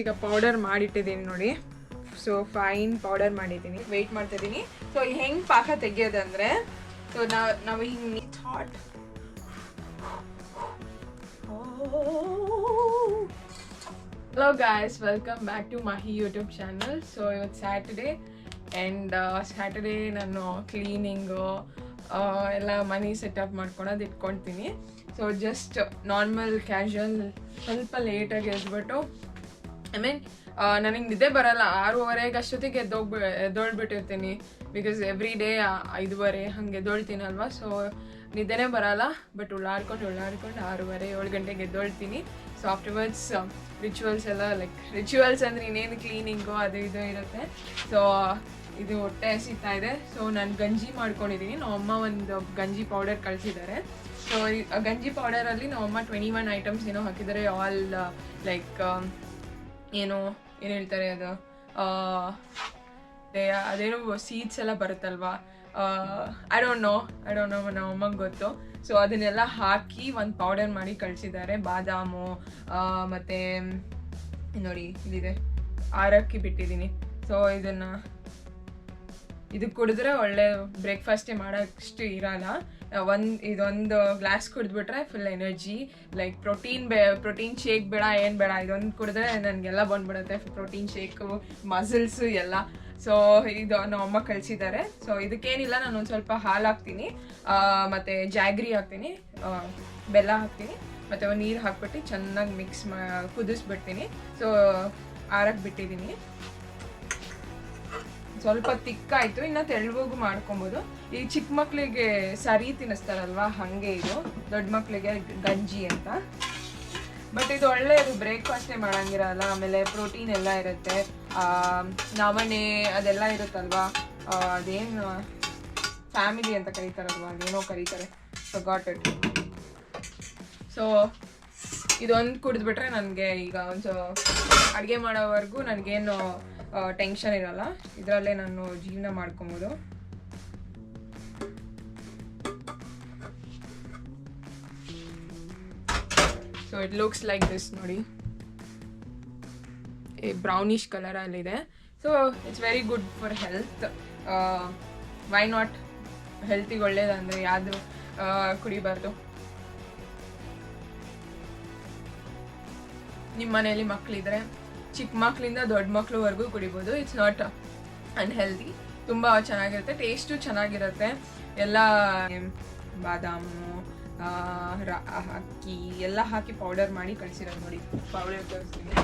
ಈಗ ಪೌಡರ್ ಮಾಡಿಟ್ಟಿದ್ದೀನಿ ನೋಡಿ. ಸೊ ಫೈನ್ ಪೌಡರ್ ಮಾಡಿದ್ದೀನಿ. ವೆಯ್ಟ್ ಮಾಡ್ತಾ ಇದ್ದೀನಿ. ಸೊ ಹೆಂಗೆ ಪಾಕ ತೆಗಿಯೋದಂದ್ರೆ ಸೊ ನಾವು ನಾವು ಹಿಂಗೆ hot hello guys welcome back to Mahi YouTube channel so ಇವತ್ತು ಸ್ಯಾಟರ್ಡೇ ಆ್ಯಂಡ್ ಸ್ಯಾಟರ್ಡೇ ನಾನು ಕ್ಲೀನಿಂಗು ಎಲ್ಲ ಮನಿ ಸೆಟಪ್ ಮಾಡ್ಕೊಳೋದು ಇಟ್ಕೊಳ್ತೀನಿ ಸೊ ಜಸ್ಟ್ ನಾರ್ಮಲ್ ಕ್ಯಾಶುವಲ್ ಸ್ವಲ್ಪ ಲೇಟಾಗಿ ಎದ್ಬಿಟ್ಟು ಐ ಮೀನ್ ನನಗೆ ನಿದ್ದೆ ಬರಲ್ಲ. ಆರೂವರೆಗೆ ಅಷ್ಟೊತ್ತಿಗೆ ಎದ್ದೋಗ್ಬಿ ಎದ್ದೋಳ್ಬಿಟ್ಟಿರ್ತೀನಿ. ಬಿಕಾಸ್ ಎವ್ರಿ ಡೇ ಐದುವರೆ ಹಂಗೆ ಎದ್ದೋಳ್ತೀನಲ್ವ? ಸೊ ನಿದ್ದೆನೇ ಬರಲ್ಲ. ಬಟ್ ಉಳ್ಳಾಡ್ಕೊಂಡು ಉಳ್ಳಾಡ್ಕೊಂಡು ಆರೂವರೆ ಏಳು ಗಂಟೆಗೆ ಎದ್ದೋಳ್ತೀನಿ. ಸೊ ಆಫ್ಟರ್ವರ್ಡ್ಸ್ ರಿಚುವಲ್ಸ್ ಎಲ್ಲ ಲೈಕ್ ರಿಚುವಲ್ಸ್ ಅಂದರೆ ಇನ್ನೇನು ಕ್ಲೀನಿಂಗು ಅದು ಇದು ಇರುತ್ತೆ. ಸೊ ಇದು ಹೊಟ್ಟೆ ಸಿಗ್ತಾ ಇದೆ. ಸೊ ನಾನು ಗಂಜಿ ಮಾಡ್ಕೊಂಡಿದ್ದೀನಿ ನಮ್ಮಮ್ಮ ಒಂದು ಗಂಜಿ ಪೌಡರ್ ಕಳಿಸಿದ್ದಾರೆ. ಸೊ ಗಂಜಿ ಪೌಡರಲ್ಲಿ ನಮ್ಮಮ್ಮ ಟ್ವೆಂಟಿ ಒನ್ ಐಟಮ್ಸ್ ಏನೋ ಹಾಕಿದ್ದಾರೆ. ಆಲ್ ಲೈಕ್ ಏನು ಏನು ಹೇಳ್ತಾರೆ ಅದು? ಅದೇನೋ ಸೀಡ್ಸ್ ಎಲ್ಲ ಬರುತ್ತಲ್ವಾ? I don't know I don't know ನಮ್ಮ ಅಮ್ಮಂಗೆ ಗೊತ್ತು. ಸೊ ಅದನ್ನೆಲ್ಲ ಹಾಕಿ ಒಂದು ಪೌಡರ್ ಮಾಡಿ ಕಳಿಸಿದ್ದಾರೆ. ಬಾದಾಮು ಮತ್ತೆ, ನೋಡಿ, ಇದಿದೆ. ಆರಕ್ಕಿ ಬಿಟ್ಟಿದ್ದೀನಿ. ಸೊ ಇದನ್ನ ಇದು ಕುಡಿದ್ರೆ ಒಳ್ಳೆ ಬ್ರೇಕ್ಫಾಸ್ಟೇ ಮಾಡೋಷ್ಟು ಇರಲ್ಲ. ಒಂದು ಇದೊಂದು ಗ್ಲಾಸ್ ಕುಡಿದ್ಬಿಟ್ರೆ ಫುಲ್ ಎನರ್ಜಿ ಲೈಕ್ ಪ್ರೋಟೀನ್ ಬೇ ಪ್ರೋಟೀನ್ ಶೇಕ್ ಬೇಡ, ಏನು ಬೇಡ, ಇದೊಂದು ಕುಡಿದ್ರೆ ನನಗೆಲ್ಲ ಬಂದ್ಬಿಡುತ್ತೆ. ಪ್ರೋಟೀನ್ ಶೇಕು ಮಸಲ್ಸು ಎಲ್ಲ. ಸೊ ಇದು ನಮ್ಮ ಅಮ್ಮ ಕಳಿಸಿದ್ದಾರೆ. ಸೊ ಇದಕ್ಕೇನಿಲ್ಲ, ನಾನು ಒಂದು ಸ್ವಲ್ಪ ಹಾಲು ಹಾಕ್ತೀನಿ. ಮತ್ತು ಜಾಗ್ರಿ ಹಾಕ್ತೀನಿ. ಬೆಲ್ಲ ಹಾಕ್ತೀನಿ. ಮತ್ತೆ ನೀರು ಹಾಕ್ಬಿಟ್ಟು ಚೆನ್ನಾಗಿ ಮಿಕ್ಸ್ ಮಾ, ಕುದಿಸ್ಬಿಡ್ತೀನಿ. ಸೊ ಆರಕ್ಕೆ ಬಿಟ್ಟಿದ್ದೀನಿ ಸ್ವಲ್ಪ ತಿಕ್ಕಾಯ್ತು, ಇನ್ನ ತೆಳುವಾಗೂ ಮಾಡ್ಕೊಬೋದು. ಈ ಚಿಕ್ಕ ಮಕ್ಕಳಿಗೆ ಸರಿ ತಿನ್ನಿಸ್ತಾರಲ್ವಾ, ಹಂಗೆ ಇದು. ದೊಡ್ಡ ಮಕ್ಕಳಿಗೆ ಗಂಜಿ ಅಂತ. ಬಟ್ ಇದು ಒಳ್ಳೆಯದು, ಬ್ರೇಕ್ಫಾಸ್ಟೇ ಮಾಡಂಗಿರಲ್ಲ, ಆಮೇಲೆ ಪ್ರೋಟೀನ್ ಎಲ್ಲ ಇರುತ್ತೆ. ನವಣೆ ಅದೆಲ್ಲ ಇರುತ್ತಲ್ವಾ? ಅದೇನು, ಫ್ಯಾಮಿಲಿ ಅಂತ ಕರೀತಾರಲ್ವಾ, ಅದೇನೋ ಕರೀತಾರೆ. ಸೊ ಗಾಟ್ ಇಟ್ ಸೊ ಇದೊಂದು ಕುಡಿದ್ಬಿಟ್ರೆ ನನಗೆ ಈಗ ಒಂದು ಅಡುಗೆ ಮಾಡೋವರೆಗೂ ನನಗೇನು ಟೆನ್ಷನ್ ಇರಲ್ಲ. ಇದರಲ್ಲೇ ನಾನು ಜೀವನ ಮಾಡ್ಕೊಬೋದು. So it looks like this ನೋಡಿ. Brownish ಕಲರಲ್ಲಿದೆ so it's very good for health why not ಹೆಲ್ತಿಗೆ ಒಳ್ಳೇದಂದ್ರೆ ಯಾವುದು ಕುಡಿಬಾರ್ದು. ನಿಮ್ಮ ಮನೆಯಲ್ಲಿ ಮಕ್ಕಳಿದ್ರೆ ಚಿಕ್ಕ ಮಕ್ಕಳಿಂದ ದೊಡ್ಡ ಮಕ್ಳವರೆಗೂ ಕುಡಿಬೋದು. ಇಟ್ಸ್ ನಾಟ್ ಅನ್ಹೆಲ್ದಿ ತುಂಬ ಚೆನ್ನಾಗಿರುತ್ತೆ. ಟೇಸ್ಟು ಚೆನ್ನಾಗಿರುತ್ತೆ. ಎಲ್ಲ ಬಾದಾಮು ಅಕ್ಕಿ ಎಲ್ಲ ಹಾಕಿ ಪೌಡರ್ ಮಾಡಿ ಕಳಿಸಿರೋದು ನೋಡಿ. ಪೌಡರ್ ತೋರಿಸ್ತೀನಿ.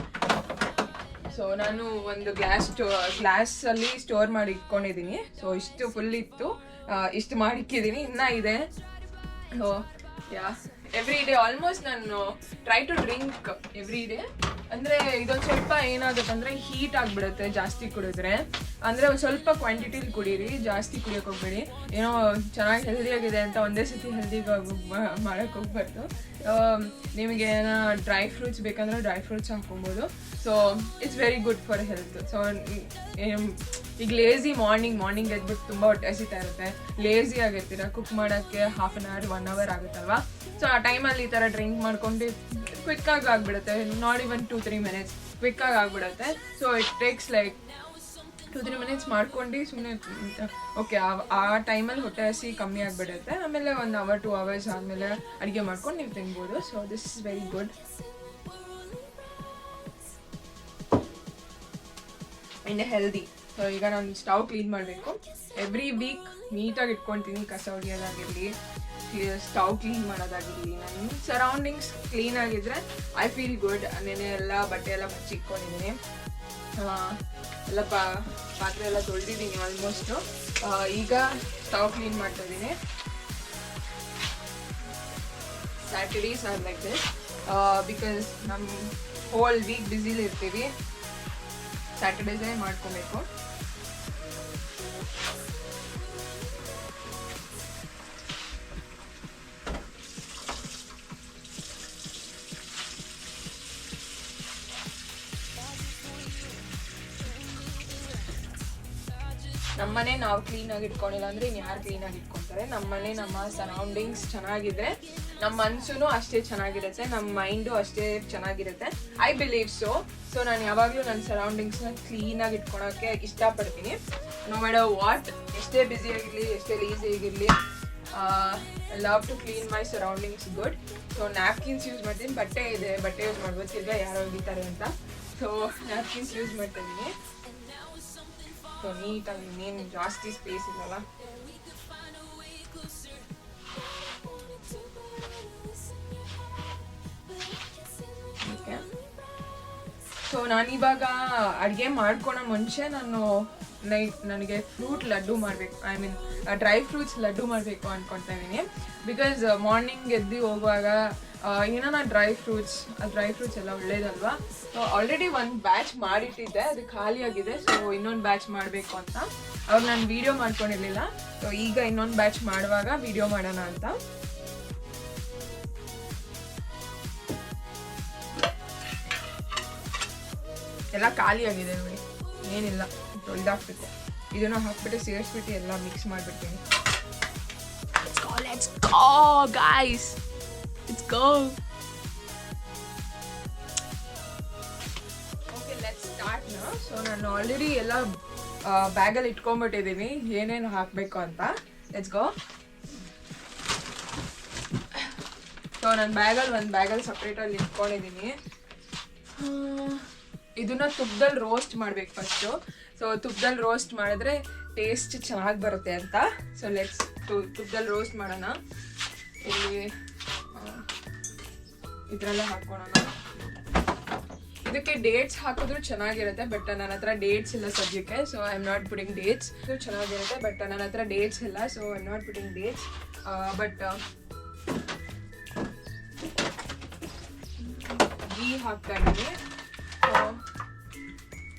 ಸೊ ನಾನು ಒಂದು ಗ್ಲಾಸ್ ಸ್ಟೋ ಗ್ಲಾಸಲ್ಲಿ ಸ್ಟೋರ್ ಮಾಡಿ ಇಟ್ಕೊಂಡಿದ್ದೀನಿ. ಸೊ ಇಷ್ಟು ಫುಲ್ ಇತ್ತು. ಇಷ್ಟು ಮಾಡಿಕ್ಕಿದ್ದೀನಿ ಇನ್ನೂ ಇದೆ. So yeah every day almost ನಾನು try to drink every day ಅಂದ್ರೆ ಇದೊಂದು ಸ್ವಲ್ಪ ಏನಾಗುತ್ತೆ ಅಂದ್ರೆ ಹೀಟ್ ಆಗ್ಬಿಡುತ್ತೆ ಜಾಸ್ತಿ ಕುಡಿದ್ರೆ. ಅಂದ್ರೆ ಒಂದು ಸ್ವಲ್ಪ ಕ್ವಾಂಟಿಟಿಲಿ ಕುಡೀರಿ, ಜಾಸ್ತಿ ಕುಡಿಯೋಕೆ ಹೋಗ್ಬೇಡಿ. ಏನೋ ಚೆನ್ನಾಗಿ ಹೆಲ್ದಿ ಆಗಿದೆ ಅಂತ ಒಂದೇ ಸತಿ ಹೆಲ್ದಿಗಾಗಿ ಮಾಡೋಕೆ ಹೋಗ್ಬಾರ್ದು. ನಿಮಗೆ ಏನೋ ಡ್ರೈ ಫ್ರೂಟ್ಸ್ ಬೇಕಂದ್ರೆ dry fruits ಹಾಕೊಬೋದು so it's very good for health so ಈಗ ಲೇಸಿ ಮಾರ್ನಿಂಗ್ ಮಾರ್ನಿಂಗ್ ಎದ್ಬಿಟ್ಟು ತುಂಬ ಹೊಟ್ಟೆ ಹಸಿತಾ ಇರುತ್ತೆ. ಲೇಸಿ ಆಗಿರ್ತೀರ ಕುಕ್ ಮಾಡೋಕ್ಕೆ half an hour one hour ಆಗುತ್ತಲ್ವಾ? So ಆ ಟೈಮಲ್ಲಿ ಈ ಥರ ಡ್ರಿಂಕ್ ಮಾಡ್ಕೊಂಡು ಕ್ವಿಕ್ಕಾಗಿ ಆಗಿಬಿಡುತ್ತೆ. Not even two three minutes quick ಆಗಿ ಆಗ್ಬಿಡುತ್ತೆ. So it takes like two three minutes ಮಾಡ್ಕೊಂಡು ಸುಮ್ಮನೆ ಓಕೆ ಆ ಟೈಮಲ್ಲಿ ಹೊಟ್ಟೆ ಹಸಿ ಕಮ್ಮಿ ಆಗಿಬಿಡುತ್ತೆ. ಆಮೇಲೆ ಒಂದು ಅವರ್ ಟು ಅವರ್ಸ್ ಆದಮೇಲೆ ಅಡುಗೆ ಮಾಡ್ಕೊಂಡು ನೀವು ತಿನ್ಬೋದು. So this is very good and healthy so ಈಗ ನಾನು ಸ್ಟವ್ ಕ್ಲೀನ್ ಮಾಡಬೇಕು. ಎವ್ರಿ ವೀಕ್ ನೀಟಾಗಿ ಇಟ್ಕೊಳ್ತೀನಿ ಕಸ ಹೊಡಿಯೋದಾಗಿರಲಿ ಸ್ಟವ್ ಕ್ಲೀನ್ ಮಾಡೋದಾಗಿರಲಿ. ನನ್ನ ಸರೌಂಡಿಂಗ್ಸ್ ಕ್ಲೀನ್ ಆಗಿದ್ರೆ ಐ ಫೀಲ್ ಗುಡ್ ನೆನೆ ಎಲ್ಲ ಬಟ್ಟೆ ಎಲ್ಲ ಮುಚ್ಚಿಟ್ಕೊಂಡಿದ್ದೀನಿ ಎಲ್ಲ ಪಾ, ಪಾತ್ರೆ ಎಲ್ಲ ತೊಳೆದಿದ್ದೀನಿ ಆಲ್ಮೋಸ್ಟು ಈಗ ಸ್ಟವ್ ಕ್ಲೀನ್ ಮಾಡ್ತಾ ಇದ್ದೀನಿ. Saturdays are like this because ನಮ್ಮ ಹೋಲ್ ವೀಕ್ ಬ್ಯುಸಿಲಿ ಇರ್ತೀವಿ. ಸ್ಯಾಟರ್ಡೇಸೇ ಮಾಡ್ಕೊಬೇಕು. ನಮ್ಮನೆ ನಾವು ಕ್ಲೀನಾಗಿ ಇಟ್ಕೊಂಡಿಲ್ಲ ಅಂದ್ರೆ ಇನ್ನು ಯಾರು ಕ್ಲೀನಾಗಿ ಇಟ್ಕೊತಾರೆ. ನಮ್ಮನೆ ನಮ್ಮ ಸರೌಂಡಿಂಗ್ಸ್ ಚೆನ್ನಾಗಿದ್ರೆ ನಮ್ಮ ಮನ್ಸು ಅಷ್ಟೇ ಚೆನ್ನಾಗಿರುತ್ತೆ ನಮ್ಮ ಮೈಂಡು ಅಷ್ಟೇ ಚೆನ್ನಾಗಿರುತ್ತೆ. ಐ ಬಿಲೀವ್ ಸೊ ಸೊ ನಾನು ಯಾವಾಗಲೂ ನನ್ನ ಸರೌಂಡಿಂಗ್ಸ್ನ ಕ್ಲೀನಾಗಿ ಇಟ್ಕೊಳಕ್ಕೆ ಇಷ್ಟಪಡ್ತೀನಿ. ನೋ ಮೇಡ ವಾಟ್ ಎಷ್ಟೇ ಬ್ಯುಸಿ ಆಗಿರಲಿ, ಎಷ್ಟೇ ಲೀಸಿ ಆಗಿರಲಿ love to clean my surroundings good so napkins use ಮಾಡ್ತೀನಿ. ಬಟ್ಟೆ ಇದೆ, ಬಟ್ಟೆ ಯೂಸ್ ಮಾಡ್ಬೋದು. ತಿರ್ಗಾ ಯಾರೋ ಹೋಗಿತಾರೆ ಅಂತ. ಸೊ ನ್ಯಾಪ್ಕಿನ್ಸ್ ಯೂಸ್ ಮಾಡ್ತಾ ಇದ್ದೀನಿ. ಸೊ ನೀಟಾಗಿ ಇನ್ನೇನು ಜಾಸ್ತಿ ಸ್ಪೇಸ್ ಓಕೆ ಸೊ ನಾನಿವಾಗ ಅಡುಗೆ ಮಾಡ್ಕೊಳೋ ಮುಂಚೆ ನಾನು ನೈಟ್ ನನಗೆ ಫ್ರೂಟ್ ಲಡ್ಡು ಮಾಡಬೇಕು I mean dry fruits laddu ಮಾಡಬೇಕು ಅನ್ಕೊತಾ ಇದ್ದೀನಿ ಬಿಕಾಸ್ ಮಾರ್ನಿಂಗ್ ಎದ್ದು ಹೋಗುವಾಗ ಏನೋ ಡ್ರೈ ಫ್ರೂಟ್ಸ್ ಆ ಡ್ರೈ ಫ್ರೂಟ್ಸ್ ಎಲ್ಲ ಒಳ್ಳೇದಲ್ವಾ? ಸೊ ಆಲ್ರೆಡಿ ಒಂದು ಬ್ಯಾಚ್ ಮಾಡಿಟ್ಟಿದ್ದೆ, ಅದು ಖಾಲಿಯಾಗಿದೆ ಸೊ ಇನ್ನೊಂದು ಬ್ಯಾಚ್ ಮಾಡಬೇಕು ಅಂತ. ಅವ್ರು ನಾನು ವಿಡಿಯೋ ಮಾಡ್ಕೊಂಡಿರ್ಲಿಲ್ಲ. ಸೊ ಈಗ ಇನ್ನೊಂದು ಬ್ಯಾಚ್ ಮಾಡುವಾಗ ವಿಡಿಯೋ ಮಾಡೋಣ ಅಂತ. ಎಲ್ಲ ಖಾಲಿಯಾಗಿದೆ ನೋಡಿ. ಏನಿಲ್ಲ ತೊಳೆದಾಕ್ಬೇಕು ಇದನ್ನು ಹಾಕ್ಬಿಟ್ಟು ಸೇರಿಸ್ಬಿಟ್ಟು ಎಲ್ಲ ಮಿಕ್ಸ್ ಮಾಡಿಬಿಡ್ತೀನಿ. ಗೋ ಓಕೆ ಲೆಟ್ಸ್ ಸ್ಟಾರ್ಟ್ ನಾ ಸೊ ನಾನು ಆಲ್ರೆಡಿ ಎಲ್ಲ ಬ್ಯಾಗಲ್ಲಿ ಇಟ್ಕೊಂಡ್ಬಿಟ್ಟಿದ್ದೀನಿ ಏನೇನು ಹಾಕಬೇಕು ಅಂತ. ಲೆಟ್ಸ್ ಗೋ ಸೊ ನನ್ನ ಬ್ಯಾಗಲ್ಲಿ ಒಂದು ಬ್ಯಾಗಲ್ಲಿ ಸಪ್ರೇಟಲ್ಲಿ ಇಟ್ಕೊಂಡಿದ್ದೀನಿ ಇದನ್ನ ತುಪ್ಪದಲ್ಲಿ ರೋಸ್ಟ್ ಮಾಡ್ಬೇಕು ಫಸ್ಟು ಸೊ ತುಪ್ಪದಲ್ಲಿ ರೋಸ್ಟ್ ಮಾಡಿದ್ರೆ ಟೇಸ್ಟ್ ಚೆನ್ನಾಗಿ ಬರುತ್ತೆ ಅಂತ. ಸೊ ಲೆಟ್ಸ್ ತುಪ್ಪದಲ್ಲಿ ರೋಸ್ಟ್ ಮಾಡೋಣ. ಇಲ್ಲಿ ಇದರಲ್ಲೇ ಹಾಕೋಣ ಇದಕ್ಕೆ ಡೇಟ್ಸ್ ಹಾಕಿದ್ರು ಚೆನ್ನಾಗಿರುತ್ತೆ ಬಟ್ ನನ್ನ ಹತ್ರ ಡೇಟ್ಸ್ ಇಲ್ಲ ಸದ್ಯಕ್ಕೆ so I am not putting dates ಚೆನ್ನಾಗಿರುತ್ತೆ ಬಟ್ ನನ್ನ ಹತ್ರ ಡೇಟ್ಸ್ ಇಲ್ಲ so I not putting dates but ghee ಹಾಕ್ತಾ ಇದ್ದೀನಿ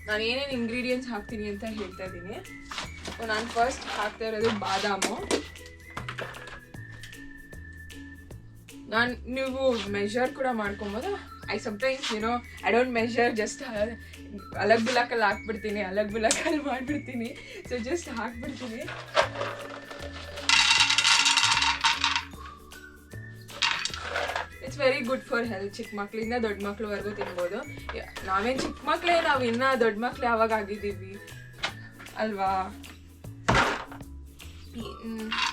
ನಾನು ಏನೇನು ಇಂಗ್ರೀಡಿಯೆಂಟ್ಸ್ ಹಾಕ್ತೀನಿ ಅಂತ ಹೇಳ್ತಾ ಇದ್ದೀನಿ. ನಾನು ಫಸ್ಟ್ ಹಾಕ್ತಾ ಇರೋದು ಬಾದಾಮು. ನಾನು ನೀವು ಮೆಷರ್ ಕೂಡ ಮಾಡ್ಕೊಬೋದು. ಐ ಸಮ್ಟೈಮ್ಸ್ ಏನೋ ಐ ಡೋಂಟ್ ಮೆಷರ್ ಜಸ್ಟ್ ಅಲಗ್ ಬುಲಾಕಲ್ಲಿ ಹಾಕ್ಬಿಡ್ತೀನಿ, ಅಲಗ್ ಬುಲಾಕಲ್ಲಿ ಮಾಡಿಬಿಡ್ತೀನಿ. ಸೊ ಜಸ್ಟ್ ಹಾಕ್ಬಿಡ್ತೀನಿ. It's very good for health ಚಿಕ್ಕ ಮಕ್ಕಳಿಂದ ದೊಡ್ಡ ಮಕ್ಳವರೆಗೂ ತಿನ್ಬೋದು. ನಾವೇನು ಚಿಕ್ಕ ಮಕ್ಳೇ, ನಾವು ಇನ್ನೂ ದೊಡ್ಡ ಮಕ್ಳು ಯಾವಾಗ ಆಗಿದ್ದೀವಿ? ಅಲ್ವಾ?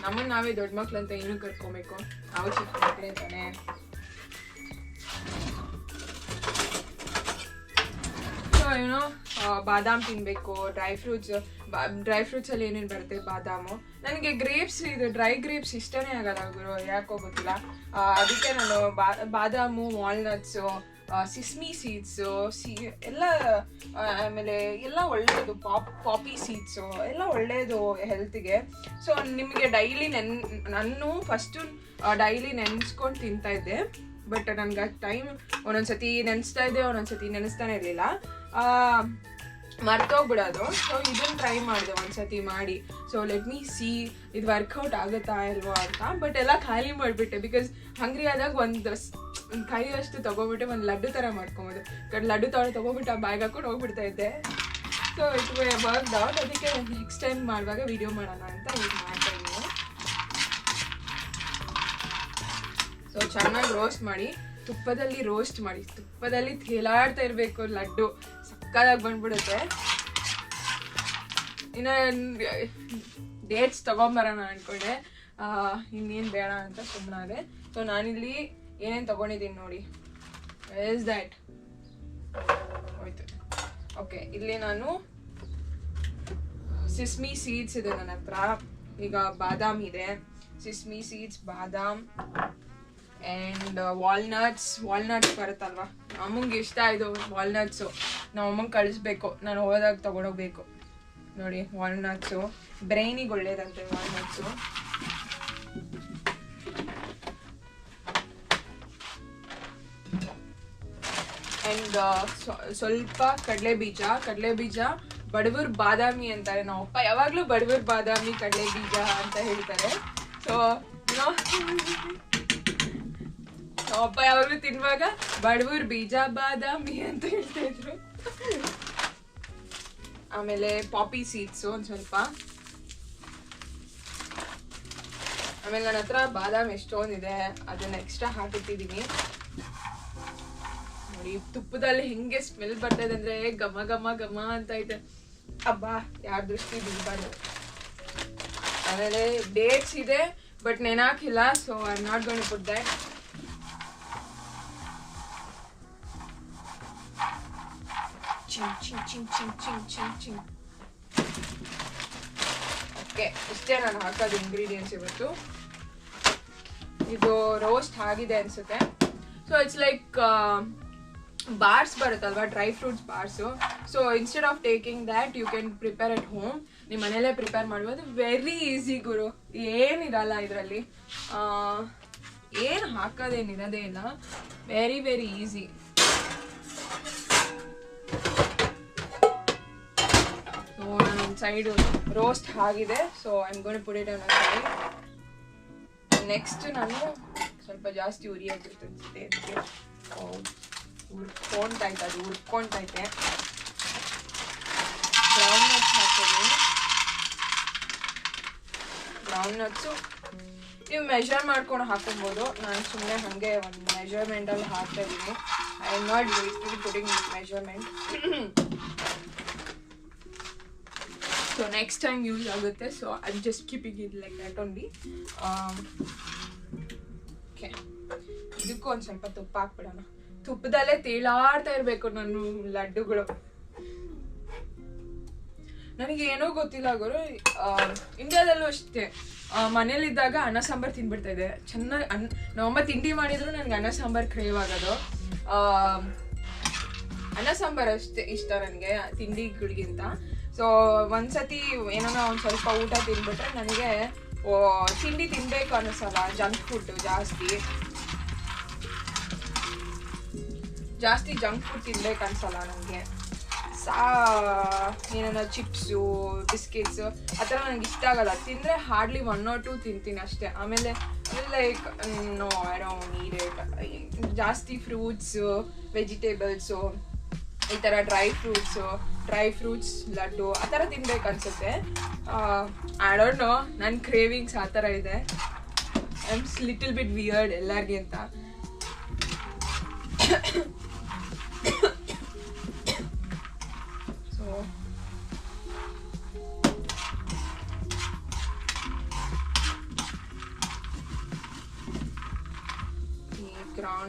ನಮ್ಮನ್ನ ನಾವೇ ದೊಡ್ಡ ಮಕ್ಳು ಅಂತ ಏನು ಕರ್ಕೊಬೇಕು ಚಿಕ್ಕ ಮಕ್ಳೇ ತಾನೆ ಸೊ ಏನೋ ಬಾದಾಮ್ ತಿನ್ಬೇಕು ಡ್ರೈ ಫ್ರೂಟ್ಸ್ ಡ್ರೈ ಫ್ರೂಟ್ಸ್ ಅಲ್ಲಿ ಏನೇನು ಬರುತ್ತೆ ಬಾದಾಮು? ನನಗೆ ಗ್ರೇಪ್ಸ್ ಇದು ಡ್ರೈ ಗ್ರೇಪ್ಸ್ ಇಷ್ಟನೇ ಆಗಲ್ಲ ಗುರು, ಯಾಕೋ ಗೊತ್ತಿಲ್ಲ. ಅದಕ್ಕೆ ನಾನು ಬಾದಾಮು ವಾಲ್ನಟ್ಸು ಸಿಸ್ಮಿ ಸೀಡ್ಸು ಸಿ ಎಲ್ಲ ಆಮೇಲೆ ಎಲ್ಲ ಒಳ್ಳೆಯದು ಪಾಪ್ ಪಾಪಿ ಸೀಡ್ಸು ಎಲ್ಲ ಒಳ್ಳೆಯದು ಹೆಲ್ತಿಗೆ ಸೊ ನಿಮಗೆ ಡೈಲಿ ನೆನ್ ನಾನು ಫಸ್ಟು ಡೈಲಿ ನೆನೆಸ್ಕೊಂಡು ತಿಂತಾ ಇದ್ದೆ. ಬಟ್ ನನಗೆ ಟೈಮ್ ಒಂದೊಂದ್ಸತಿ ನೆನೆಸ್ತಾ ಇದ್ದೆ, ಒಂದೊಂದ್ಸತಿ ನೆನೆಸ್ತಾನೆ ಇರಲಿಲ್ಲ. ಮರ್ತೋಗ್ಬಿಡೋದು. ಸೊ ಇದನ್ನು ಟ್ರೈ ಮಾಡಿದೆ ಒಂದ್ಸತಿ ಮಾಡಿ. ಸೊ ಲೆಟ್ ಮೀ ಸಿ ಇದು ವರ್ಕೌಟ್ ಆಗುತ್ತಾ ಇಲ್ವೋ ಅಂತ. ಬಟ್ ಎಲ್ಲ ಖಾಲಿ ಮಾಡಿಬಿಟ್ಟೆ ಬಿಕಾಸ್ ಹಂಗ್ರಿ ಆದಾಗ ಒಂದು ಒಂದು ಕೈ ಅಷ್ಟು ತಗೊಬಿಟ್ಟು ಒಂದು ಲಡ್ಡು ಥರ ಮಾಡ್ಕೊಬೋದು. ಕಡೆ ಲಡ್ಡು ಥರ ತಗೋಬಿಟ್ಟು ಆ ಬ್ಯಾಗ್ ಹಾಕೊಂಡು ಹೋಗ್ಬಿಡ್ತಾ ಇದ್ದೆ. ಸೊ ಇಟ್ ವರ್ಕ್ ಔಟ್ ಅದಕ್ಕೆ ನೆಕ್ಸ್ಟ್ ಟೈಮ್ ಮಾಡುವಾಗ ವಿಡಿಯೋ ಮಾಡೋಣ ಅಂತ ಈಗ ಮಾಡ್ತಾ ಇದ್ದೀನಿ. ಸೊ ಚೆನ್ನಾಗಿ ರೋಸ್ಟ್ ಮಾಡಿ, ತುಪ್ಪದಲ್ಲಿ ರೋಸ್ಟ್ ಮಾಡಿ. ತುಪ್ಪದಲ್ಲಿ ತೇಲಾಡ್ತಾ ಇರಬೇಕು ಲಡ್ಡು. ಸಕ್ಕದಾಗಿ ಬಂದ್ಬಿಡುತ್ತೆ. ಇನ್ನು ಡೇಟ್ಸ್ ತಗೊಂಬರೋಣ ಇನ್ನೇನು ಇನ್ನೇನ್ ಬೇಡ ಅಂತ ಸುಮ್ಮನಾದೆ ಸೊ ನಾನಿಲ್ಲಿ ಏನೇನು ತಗೊಂಡಿದ್ದೀನಿ ನೋಡಿ. ಇಸ್ ದ್ಯಾಟ್ ಹೋಯ್ತು. ಓಕೆ ಇಲ್ಲಿ ನಾನು ಸಿಸ್ಮಿ ಸೀಡ್ಸ್ ಇದೆ ನನ್ನ ಹತ್ರ. ಈಗ ಬಾದಾಮ್ ಇದೆ. ಸಿಸ್ಮಿ ಸೀಡ್ಸ್ ಬಾದಾಮ್ ಆ್ಯಂಡ್ ವಾಲ್ನಟ್ಸ್ ವಾಲ್ನಟ್ಸ್ ಬರುತ್ತಲ್ವಾ? ಅಮ್ಮಂಗೆ ಇಷ್ಟ ಇದು ವಾಲ್ನಟ್ಸು ನಮ್ಮ ಅಮ್ಮಂಗೆ ಕಳಿಸ್ಬೇಕು. ನಾನು ಹೋದಾಗ ತಗೊಂಡೋಗ್ಬೇಕು ನೋಡಿ ವಾಲ್ನಟ್ಸು ಬ್ರೈನಿಗೆ ಒಳ್ಳೇದಂತೆ ವಾಲ್ನಟ್ಸು ಆ್ಯಂಡ್ ಸ್ವಲ್ಪ ಕಡಲೆ ಬೀಜ ಕಡಲೆ ಬೀಜ ಬಡವರ್ ಬಾದಾಮಿ ಅಂತಾರೆ ನಾವು. ಅಪ್ಪ, ಯಾವಾಗಲೂ ಬಡವರ್ ಬಾದಾಮಿ ಕಡಲೆ ಬೀಜ ಅಂತ ಹೇಳ್ತಾರೆ. ಸೊ ಅಪ್ಪ ಯಾವಾಗಲೂ ತಿನ್ನುವಾಗ ಬಡವರ್ ಬೀಜ ಬಾದಾಮಿ ಅಂತ ಹೇಳ್ತಾ ಇದ್ರು. ಆಮೇಲೆ ಪಾಪಿ ಸೀಡ್ಸು ಒಂದು ಸ್ವಲ್ಪ. ಆಮೇಲೆ ನನ್ನ ಹತ್ರ ಬಾದಾಮಿ ಎಷ್ಟೊಂದಿದೆ, ಅದನ್ನ ಎಕ್ಸ್ಟ್ರಾ ಹಾಕಿಟ್ಟಿದ್ದೀನಿ ನೋಡಿ, ತುಪ್ಪದಲ್ಲಿ ಹೆಂಗೆ ಸ್ಮೆಲ್ ಬರ್ತದೆ ಅಂದ್ರೆ ಘಮ ಘಮ ಘಮ ಅಂತ ಐತೆ. ಅಬ್ಬಾ, ಯಾರ ದೃಷ್ಟಿ ಬೀಳ್ಬಾರ್ದು ಆಮೇಲೆ ಡೇಟ್ಸ್ ಇದೆ but ನೆನಾಕಿಲ್ಲ so I not gonna put that Ching ಚಿಂಗ್ ಚಿಂಗ್ ಚಿಂಗ್ ಚಿಂಗ್ ಚಿಂಗ್ ಓಕೆ ಇಷ್ಟೇ ನಾನು ಹಾಕೋದು ಇಂಗ್ರೀಡಿಯೆಂಟ್ಸ್ ಇವತ್ತು. ಇದು ರೋಸ್ಟ್ ಆಗಿದೆ ಅನ್ಸುತ್ತೆ. So it's like bars ಬರುತ್ತಲ್ವಾ dry fruits bars so instead of taking that you can prepare at home ನಿಮ್ಮ ಮನೇಲೇ ಪ್ರಿಪೇರ್ ಮಾಡ್ಬೋದು. ವೆರಿ ಈಸಿ ಗುರು. ಏನಿರಲ್ಲ ಇದರಲ್ಲಿ. ಏನು ಹಾಕೋದೇನಿರೋದೇ ಇಲ್ಲ. Very very easy side roast ಆಗಿದೆ. ಸೊ ಐಮ್ ಗೋನ್ ಪುಡಿ ಸೈಡ್ ನೆಕ್ಸ್ಟ್ ನಾನು ಸ್ವಲ್ಪ ಜಾಸ್ತಿ ಉರಿ ಆಗಿರುತ್ತೆ ಹುರ್ಕೊಂತೈತೆ ಅದು ಹುರ್ಕೊಂತೈತೆ ಬ್ರೌನ್ ನಟ್ಸ್ ಹಾಕೋದು ಬ್ರೌನ್ ನಟ್ಸು ನೀವು ಮೆಷರ್ ಮಾಡ್ಕೊಂಡು ಹಾಕೊಬೋದು. ನಾನು ಸುಮ್ಮನೆ ಹಾಗೆ ಒಂದು ಮೆಷರ್ಮೆಂಟಲ್ಲಿ ಹಾಕ್ತಾ ಇದ್ದೀನಿ I am not wasting putting measurement so next time use ಆಗುತ್ತೆ. So I just keeping it like that only okay ಇದಕ್ಕೂ ಒಂದು ಸ್ವಲ್ಪ ತುಪ್ಪ ಹಾಕ್ಬಿಡೋಣ. ತುಪ್ಪದಲ್ಲೇ ತೇಲಾಡ್ತಾ ಇರಬೇಕು ನನ್ನ ಲಡ್ಡುಗಳು. ನನಗೆ ಏನೋ ಗೊತ್ತಿಲ್ಲ ಗುರು. ಇಂಡಿಯಾದಲ್ಲೂ ಅಷ್ಟೇ. ಮನೇಲಿದ್ದಾಗ ಅನ್ನ ಸಾಂಬಾರು ತಿನ್ಬಿಡ್ತಾ ಇದೆ ಚೆನ್ನಾಗಿ ಅನ್ ನಮ್ಮಮ್ಮ ತಿಂಡಿ ಮಾಡಿದ್ರು ನನಗೆ ಅನ್ನ ಸಾಂಬಾರು ಕ್ರೇವ್ ಆಗೋದು. ಅನ್ನ ಸಾಂಬಾರು ಅಷ್ಟೇ ಇಷ್ಟ ನನಗೆ, ತಿಂಡಿಗಳಿಗಿಂತ. ಸೊ ಒಂದ್ಸತಿ ಏನೋ ಒಂದು ಸ್ವಲ್ಪ ಊಟ ತಿನ್ಬಿಟ್ರೆ ನನಗೆ ತಿಂಡಿ ತಿನ್ಬೇಕು ಅನ್ನಿಸಲ್ಲ ಜಂಕ್ ಫುಡ್ ಜಾಸ್ತಿ. ಜಾಸ್ತಿ ಜಂಕ್ ಫುಡ್ ತಿನ್ಬೇಕು ಅನ್ಸಲ್ಲ ನನಗೆ ಸಾ ಏನಾರ ಚಿಪ್ಸು ಬಿಸ್ಕೆಟ್ಸು ಆ ಥರ ನನಗೆ ಇಷ್ಟ ಆಗಲ್ಲ. ತಿಂದರೆ ಹಾರ್ಡ್ಲಿ ಒನ್ ಆರ್ ಟು ತಿಂತೀನಿ ಅಷ್ಟೇ. ಆಮೇಲೆ like no I don't need it ಜಾಸ್ತಿ ಫ್ರೂಟ್ಸು ವೆಜಿಟೇಬಲ್ಸು ಈ ಥರ dry fruits dry fruits laddu, ಆ ಥರ ತಿನ್ಬೇಕು ಅನ್ಸುತ್ತೆ. ಐ ಡೋಂಟ್ ನೋ ನನ್ನ ಕ್ರೇವಿಂಗ್ಸ್ ಆ ಥರ ಇದೆ. ಐ ಲಿಟಲ್ ಬಿಟ್ ವಿಯರ್ಡ್ ಎಲ್ಲರಿಗೆ ಅಂತ.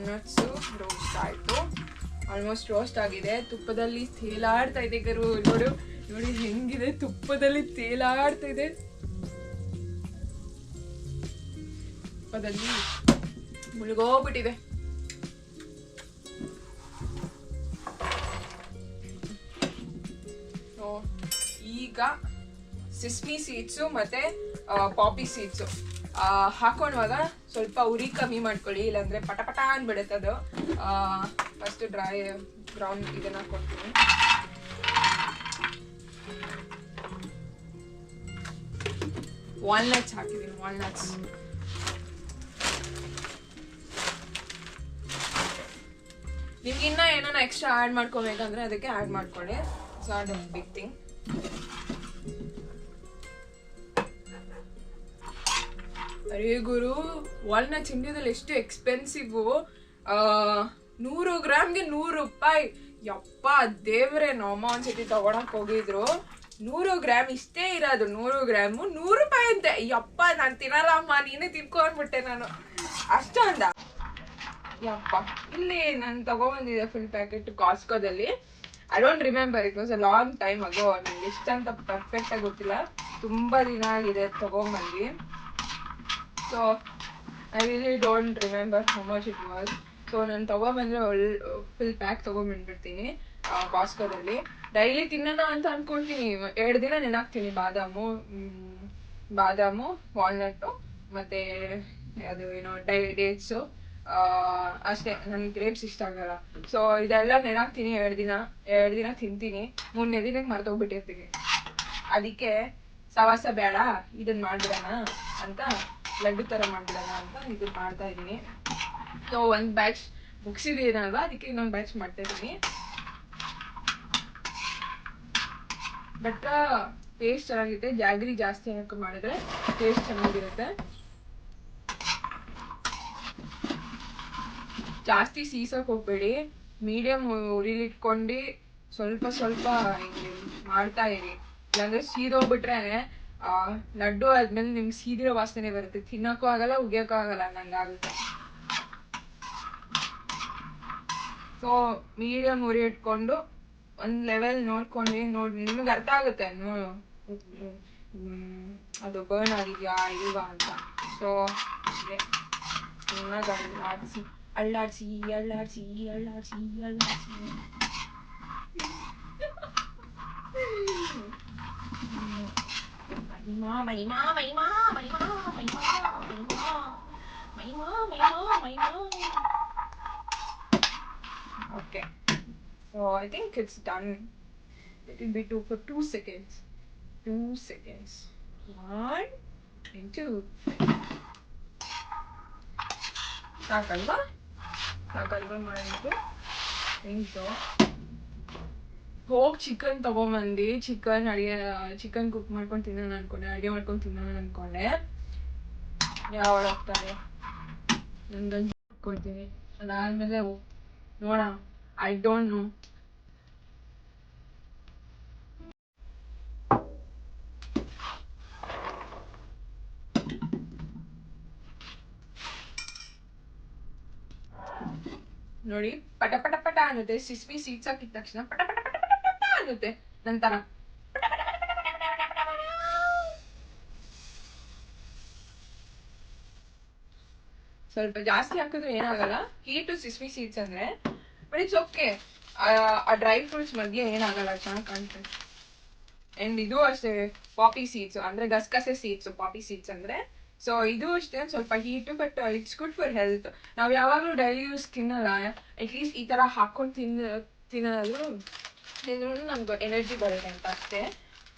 ಗ್ರೌಂಡ್ನಟ್ಸು ರೋಸ್ಟ್ ಆಯಿತು ಆಲ್ಮೋಸ್ಟ್ ರೋಸ್ಟ್ ಆಗಿದೆ. ತುಪ್ಪದಲ್ಲಿ ತೇಲಾಡ್ತಾ ಇದೆ ಗರು. ನೋಡು, ನೋಡಿ ಹೆಂಗಿದೆ ತುಪ್ಪದಲ್ಲಿ ತೇಲಾಡ್ತಾ ಇದೆ. ತುಪ್ಪದಲ್ಲಿ ಮುಳುಗೋಗ್ಬಿಟ್ಟಿದೆ. ಈಗ ಸಿಸ್ಮಿ ಸೀಡ್ಸು ಮತ್ತೆ ಪಾಪಿ ಸೀಡ್ಸು ಹಾಕೊಂಡವಾಗ ಸ್ವಲ್ಪ ಉರಿ ಕಮ್ಮಿ ಮಾಡ್ಕೊಳ್ಳಿ, ಇಲ್ಲಾಂದ್ರೆ ಪಟ ಪಟ ಅನ್ಬಿಡುತ್ತೆ ಅದು. ಫಸ್ಟ್ ಡ್ರೈ ಬ್ರೌನ್ ಇದನ್ನ ಕೊಡ್ತೀನಿ ವಾಲ್ನಟ್ಸ್ ಹಾಕಿದ್ದೀನಿ ವಾಲ್ನಟ್ಸ್ ನಿಮ್ಗೆ ಇನ್ನ ಏನಾನ ಎಕ್ಸ್ಟ್ರಾ ಆ್ಯಡ್ ಮಾಡ್ಕೋಬೇಕಂದ್ರೆ ಅದಕ್ಕೆ ಆ್ಯಡ್ ಮಾಡ್ಕೊಳ್ಳಿ. ಇಟ್ಸ್ ನಾಟ್ ಬಿಗ್ ಥಿಂಗ್ ಅರೇ ಗುರು ವಾಲ್ನಟ್ಸ್ ಎಷ್ಟು ಎಕ್ಸ್ಪೆನ್ಸಿವು ನೂರು ಗ್ರಾಮ್ಗೆ ನೂರು ರೂಪಾಯಿ. ಯಪ್ಪ, ದೇವ್ರೆ ನಮ್ಮಮ್ಮ ಒಂದ್ಸತಿ ತಗೊಳಕ್ ಹೋಗಿದ್ರು. ನೂರು ಗ್ರಾಮ್ ಇಷ್ಟೇ ಇರೋದು, ನೂರು ಗ್ರಾಮು ನೂರು ರೂಪಾಯಿ ಅಂತೆ. ಯಪ್ಪ, ನಾನು ತಿನ್ನಲ್ಲ ಅಮ್ಮ ನೀನೇ ತಿನ್ಕೊಂಡ್ಬಿಟ್ಟೆ ನಾನು. ಅಷ್ಟೊಂದ? ಯಪ್ಪ, ಇಲ್ಲಿ ನಾನು ತಗೊಬಂದಿದ್ದೆ full packet ಕಾಸ್ಕೋದಲ್ಲಿ I don't remember it was a long time ago ನನಗೆ ಎಷ್ಟಂತ ಪರ್ಫೆಕ್ಟ್ ಆಗಿ ಗೊತ್ತಿಲ್ಲ. ತುಂಬಾ ದಿನ ಆಗಿದೆ ತಗೊಂಬಂದು. So I really don't remember how much it was so ನಾನು ತಗೊಬಂದ್ರೆ ಒಳ್ಳೆ ಫುಲ್ ಪ್ಯಾಕ್ ತಗೊಂಡ್ಬಂದ್ಬಿಡ್ತೀನಿ ಕಾಸ್ಕೋದಲ್ಲಿ ಡೈಲಿ ತಿನ್ನೋಣ ಅಂತ ಅನ್ಕೊಂತೀನಿ. ಎರಡು ದಿನ ನೆನಾಕ್ತೀನಿ ಬಾದಾಮು ಬಾದಾಮು ವಾಲ್ನಟ್ಟು ಮತ್ತೆ ಅದು ಏನೋ ಡೈ ಡೇಟ್ಸು ಅಷ್ಟೇ. ನನ್ಗೆ ಗ್ರೇಪ್ಸ್ ಇಷ್ಟ ಆಗಲ್ಲ. ಸೊ ಇದೆಲ್ಲ ನೆನಾಕ್ತೀನಿ ಎರಡು ದಿನ. ಎರಡು ದಿನ ತಿಂತೀನಿ. ಮೂರನೇ ದಿನಕ್ಕೆ ಮರ್ತೋಗ್ಬಿಟ್ಟಿರ್ತೀನಿ. ಅದಕ್ಕೆ ಸವಾಸ ಬೇಡ. ಇದನ್ನ ಮಾಡ್ಬಿಡೋಣ ಅಂತ ಲಡ್ಡು ಥರ ಮಾಡ್ಬಿಡೋಣ ಅಂತ ಇದು ಮಾಡ್ತಾ ಇದ್ದೀನಿ. ಸೊ ಒಂದು ಬ್ಯಾಚ್ ಬುಕ್ಸ್ ಅದಕ್ಕೆ ಇನ್ನೊಂದು ಬ್ಯಾಚ್ ಮಾಡ್ತಾ ಇದ್ದೀನಿ. ಬಟ್ ಟೇಸ್ಟ್ ಚೆನ್ನಾಗಿದೆ ಜಾಗ್ರಿ ಜಾಸ್ತಿ ಹಾಕಿ ಮಾಡಿದ್ರೆ ಟೇಸ್ಟ್ ಚೆನ್ನಾಗಿರುತ್ತೆ. ಜಾಸ್ತಿ ಸೀಸಕ್ಕೆ ಹೋಗ್ಬೇಡಿ. ಮೀಡಿಯಮ್ ಉರಿಲಿಟ್ಕೊಂಡು ಸ್ವಲ್ಪ ಸ್ವಲ್ಪ ಹಿಂಗೆ ಮಾಡ್ತಾ ಇರಿ. ಇಲ್ಲಾಂದ್ರೆ ಸೀದೋಗ್ಬಿಟ್ರೆ ಲಡ್ಡು ಆದಮೇಲೆ ನಿಮ್ಗೆ ಸೀದಿರೋ ವಾಸನೆ ಬರುತ್ತೆ. ತಿನ್ನೋಕ್ಕೂ ಆಗಲ್ಲ, ಉಗಿಯೋಕ್ಕೂ ಆಗಲ್ಲ ನಂಗಾಗುತ್ತೆ ಸೊ ಮೀಡಿಯಂ ಉರಿ ಇಟ್ಕೊಂಡು ಒಂದು ಲೆವೆಲ್ ನೋಡ್ಕೊಂಡು ನೋಡಿ ನಿಮಗೆ ಅರ್ಥ ಆಗುತ್ತೆ. ನೋಡು ಅದು ಬರ್ನ್ ಆಗಿದೆಯಾ, ಇಲ್ವಾ ಅಂತ. ಸೊ ಅಳ್ಳಾಡಿಸಿ ಅಳ್ಳಾಡಿಸಿ ಅಳ್ಳಾಡಿಸಿ ಅಳ್ಳಾಡಿಸಿ ಅಳ್ಳಾಡಿಸಿ. Mahima Okay. So I think it's done. It'll be two for two seconds. Two seconds. One and two. ಸಾಕಲ್ವಾ ಸಾಕಲ್ವಾ ಮಾಡಿದ್ದು ಹೆಂಗೋ ಹೋಗಿ ಚಿಕನ್ ತಗೊಂಬಂದು ಚಿಕನ್ ಅಡಿಗೆ ಚಿಕನ್ ಕುಕ್ ಮಾಡ್ಕೊಂಡು ತಿನ್ನೋಣ ಅಂದ್ಕೊಂಡೆ ಅಡುಗೆ ಮಾಡ್ಕೊಂಡು ತಿನ್ನೋಣ ಅಂದ್ಕೊಂಡೆ ಯಾವಾಗ ಹೋಗ್ತಾರೆ ನಂದೊಂದು ಕೊಡ್ತೀನಿ ಅದಾದ್ಮೇಲೆ ನೋಡೋಣ. ಐ ಡೋಂಟ್ ನೋ ನೋಡಿ, ಪಟ ಪಟ ಪಟ ಅನ್ನುತ್ತೆ. ಸಿಸ್ಬಿ ಹಾಕಿದ ತಕ್ಷಣ ಪಟ ಪಟ ಪಟ ನಂತರ ಸ್ವಲ್ಪ ಜಾಸ್ತಿ ಹಾಕಿದ್ರೆ ಏನಾಗಲ್ಲ? ಹೀಟು ಸಿಸ್ಮಿ ಸೀಡ್ಸ್ ಅಂದ್ರೆ? ಬಟ್ ಇಟ್ಸ್ ಓಕೆ ಆ ಡ್ರೈ ಫ್ರೂಟ್ಸ್ ಮಧ್ಯೆ ಏನಾಗಲ್ಲ ಚೆನ್ನಾಗಿ ಕಾಣ್ತದೆ. ಅಂಡ್ ಇದು ಅಷ್ಟೇ ಪಾಪಿ ಸೀಡ್ಸ್ ಅಂದ್ರೆ ಗಸಗಸೆ ಸೀಡ್ಸ್ ಪಾಪಿ ಸೀಡ್ಸ್ ಅಂದ್ರೆ. ಸೊ ಇದು ಅಷ್ಟೇ ಸ್ವಲ್ಪ heat but it's good for health ನಾವು ಯಾವಾಗಲೂ ಡೈಲಿ ಯೂಸ್ ತಿನ್ನಲ್ಲ. ಅಟ್ಲೀಸ್ಟ್ ಈ ತರ ಹಾಕೊಂಡು ತಿನ್ನ ತಿನ್ನೋದು ತಿಂದ್ರೂ ನಮ್ಗೆ ಎನರ್ಜಿ ಬರುತ್ತೆ ಅಂತ ಅಷ್ಟೇ.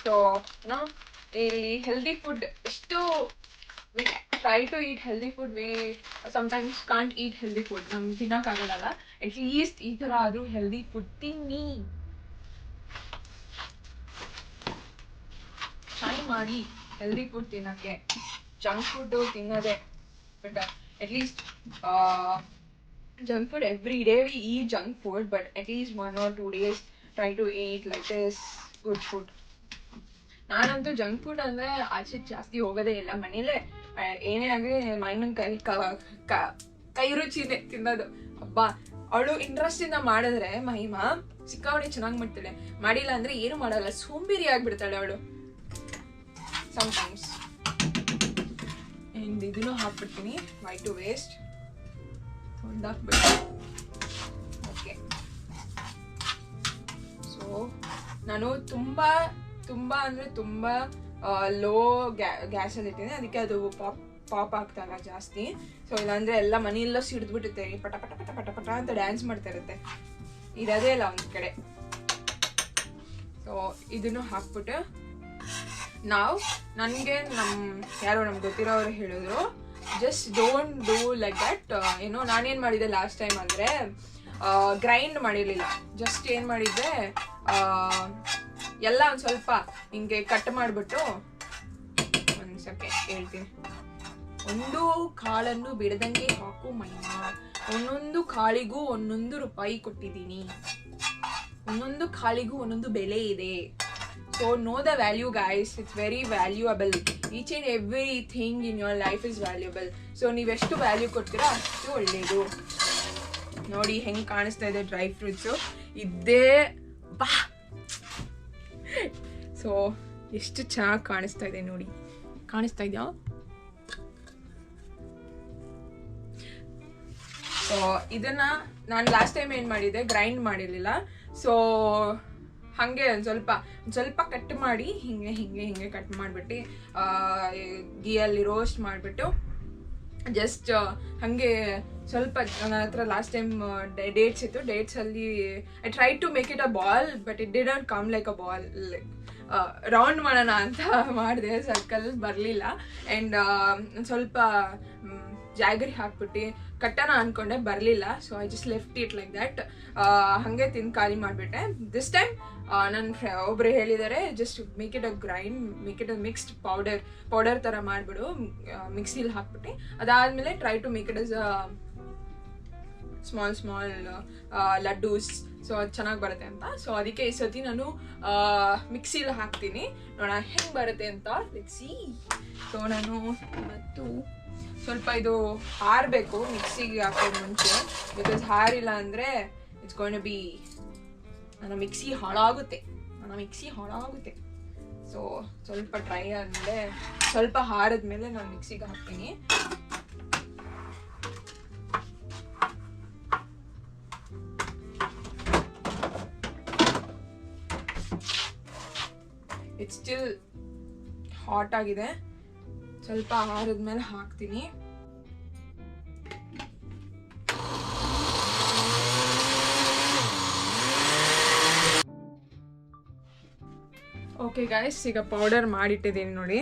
ಸೊ ನಾ ಇಲ್ಲಿ ಹೆಲ್ದಿ ಫುಡ್ ಎಷ್ಟು try to eat healthy food we sometimes can't eat healthy food ನಮ್ಗೆ ತಿನ್ನೋಕ್ಕಾಗಲ್ಲ ಅಟ್ಲೀಸ್ಟ್ ಈ ಥರ ಆದರೂ ಹೆಲ್ದಿ ಫುಡ್ ತಿನ್ನಿ. ಟ್ರೈ ಮಾಡಿ ಹೆಲ್ದಿ ಫುಡ್ ತಿನ್ನೋಕ್ಕೆ. Junk food ತಿನ್ನೋದೆ. But at least junk food every day we ಈ junk food but at least one or two days try to eat like this good food ನಾನಂತೂ junk food ಅಂದರೆ ಆಚೆ ಜಾಸ್ತಿ ಹೋಗೋದೇ ಇಲ್ಲ ಮನೇಲೆ. ಏನೇ ಆಗಲಿ ಮೈನ ಕೈ ಕ- ರುಚಿನೇ ತಿನ್ನೋದು. ಅಬ್ಬ, ಅವಳು ಇಂಟ್ರೆಸ್ಟಿಂದ ಮಾಡಿದ್ರೆ ಮಹಿಮಾ ಸಿಕ್ಕಾವಣೆ ಚೆನ್ನಾಗಿ ಮಾಡ್ತಾಳೆ. ಮಾಡಿಲ್ಲ ಅಂದರೆ ಏನು ಮಾಡಲ್ಲ, ಸೋಂಬೇರಿ ಆಗ್ಬಿಡ್ತಾಳೆ ಅವಳು. ಸಮ್ಟೈಮ್ಸ್ ಇದನ್ನು ಹಾಕ್ಬಿಡ್ತೀನಿ. ವೈ ಟು ವೇಸ್ಟ್ ತೊಂದಾಕ್ಬಿಟ್ಟು ನಾನು ತುಂಬ ತುಂಬ ಅಂದರೆ ತುಂಬ ಲೋ ಗ್ಯಾಸಲ್ಲಿ ಇಟ್ಟಿನಿ ಅದಕ್ಕೆ ಅದು ಪಾಪ್ ಪಾಪ್ ಆಗ್ತಾಯಿಲ್ಲ ಜಾಸ್ತಿ. ಸೊ ಇಲ್ಲಾಂದರೆ ಎಲ್ಲ ಮನೆಯೆಲ್ಲ ಈ ಪಟ ಪಟ ಪಟ ಪಟ ಪಟ ಅಂತ ಡ್ಯಾನ್ಸ್ ಮಾಡ್ತಾ ಇರುತ್ತೆ. ಇರೋದೇ ಇಲ್ಲ ಒಂದು ಕಡೆ. ಸೊ ಇದನ್ನು ಹಾಕ್ಬಿಟ್ಟು ನಾವು, ನನಗೆ ನಮ್ಮ ಯಾರೋ ನಮ್ಗೆ ಗೊತ್ತಿರೋರು ಹೇಳಿದ್ರು just don't do like that ಏನೋ ನಾನೇನು ಮಾಡಿದ್ದೆ ಲಾಸ್ಟ್ ಟೈಮ್ ಅಂದರೆ ಗ್ರೈಂಡ್ ಮಾಡಿರಲಿಲ್ಲ. ಜಸ್ಟ್ ಏನು ಮಾಡಿದ್ದೆ ಎಲ್ಲ ಒಂದು ಸ್ವಲ್ಪ ಹಿಂಗೆ ಕಟ್ ಮಾಡಿಬಿಟ್ಟು ಒಂದು ಸೆಕೆಂಡ್ ಹೇಳ್ತೀನಿ. ಒಂದು ಕಾಳನ್ನು ಬಿಡದಂಗೆ ಹಾಕು ಮೈನಾ. ಒಂದೊಂದು ಕಾಳಿಗೂ ಒಂದೊಂದು ರೂಪಾಯಿ ಕೊಟ್ಟಿದ್ದೀನಿ. ಒಂದೊಂದು ಕಾಳಿಗೂ ಒಂದೊಂದು ಬೆಲೆ ಇದೆ. So know the value guys it's very valuable each and everything in your life is valuable so ನೀವೆಷ್ಟು ವ್ಯಾಲ್ಯೂ ಕೊಡ್ತೀರಾ ಅಷ್ಟು ಒಳ್ಳೆಯದು ನೋಡಿ ಹೆಂಗೆ ಕಾಣಿಸ್ತಾ ಇದೆ ಡ್ರೈ ಫ್ರೂಟ್ಸು. ಇದೇ, ಬಾ. ಸೊ ಎಷ್ಟು ಚೆನ್ನಾಗಿ ಕಾಣಿಸ್ತಾ ಇದೆ ನೋಡಿ. ಕಾಣಿಸ್ತಾ ಇದೆಯಾ? ಸೊ ಇದನ್ನ ನಾನು ಲಾಸ್ಟ್ ಟೈಮ್ ಏನು ಮಾಡಿದೆ ಗ್ರೈಂಡ್ ಮಾಡಿರಲಿಲ್ಲ. ಸೊ ಹಾಗೆ ಒಂದು ಸ್ವಲ್ಪ ಸ್ವಲ್ಪ ಕಟ್ ಮಾಡಿ, ಹಿಂಗೆ ಹಿಂಗೆ ಹಿಂಗೆ ಕಟ್ ಮಾಡಿಬಿಟ್ಟು ಗೀಯಲ್ಲಿ ರೋಸ್ಟ್ ಮಾಡಿಬಿಟ್ಟು ಜಸ್ಟ್ ಹಾಗೆ ಸ್ವಲ್ಪ, ನನ್ನ ಹತ್ರ ಲಾಸ್ಟ್ ಟೈಮ್ ಡೇಟ್ಸ್ ಇತ್ತು. ಡೇಟ್ಸಲ್ಲಿ I try to make it a ball but it did not come like a ball like round ಮಾಡೋಣ ಅಂತ ಮಾಡಿದೆ. ಸರ್ಕಲ್ ಬರಲಿಲ್ಲ. ಆ್ಯಂಡ್ ಸ್ವಲ್ಪ ಜಾಗರಿ ಹಾಕ್ಬಿಟ್ಟು ಕಟ್ಟಣ ಅಂದ್ಕೊಂಡೆ ಬರಲಿಲ್ಲ. So I just left it like that ಹಾಗೆ ತಿಂದು ಖಾಲಿ ಮಾಡಿಬಿಟ್ಟೆ. ದಿಸ್ ಟೈಮ್ ನನ್ನ ಒಬ್ಬರು ಹೇಳಿದ್ದಾರೆ just make it a grind make it a mixed powder powder ಥರ ಮಾಡಿಬಿಡು. ಮಿಕ್ಸಿಲಿ ಹಾಕ್ಬಿಟ್ಟು. ಅದಾದಮೇಲೆ try to make it as small small laddus so ಅದು ಚೆನ್ನಾಗಿ ಬರುತ್ತೆ ಅಂತ. ಸೊ ಅದಕ್ಕೆ ಈ ಸತಿ ನಾನು ಮಿಕ್ಸಿಲಿ ಹಾಕ್ತೀನಿ. ನೋಡೋಣ, ಹೆಂಗೆ ಬರುತ್ತೆ ಅಂತ. ಮಿಕ್ಸಿ ಸೊ ನಾನು ಮತ್ತು ಸ್ವಲ್ಪ ಇದು ಹಾರಬೇಕು. ಮಿಕ್ಸಿಗೆ ಹಾಕೋದು ಮುಂಚೆ. ಬಿಕಾಸ್ ಹಾರಿಲ್ಲ ಅಂದರೆ ಇಟ್ಸ್ ಗೋನ್ ಬಿ ನನ್ನ ಮಿಕ್ಸಿ ಹಾಳಾಗುತ್ತೆ. ನನ್ನ ಮಿಕ್ಸಿ ಹಾಳಾಗುತ್ತೆ. ಸೊ ಸ್ವಲ್ಪ ಡ್ರೈ ಆದಮೇಲೆ, ಸ್ವಲ್ಪ ಹಾರಿದ್ಮೇಲೆ ನಾನು ಮಿಕ್ಸಿಗೆ ಹಾಕ್ತೀನಿ. ಇಟ್ಸ್ ಸ್ಟಿಲ್ ಹಾಟ್ ಆಗಿದೆ. ಸ್ವಲ್ಪ ಆರಿದ್ಮೇಲೆ ಹಾಕ್ತೀನಿ. ಓಕೆ ಗಾಯ್ಸ್ ಈಗ ಪೌಡರ್ ಮಾಡಿಟ್ಟಿದ್ದೀನಿ ನೋಡಿ.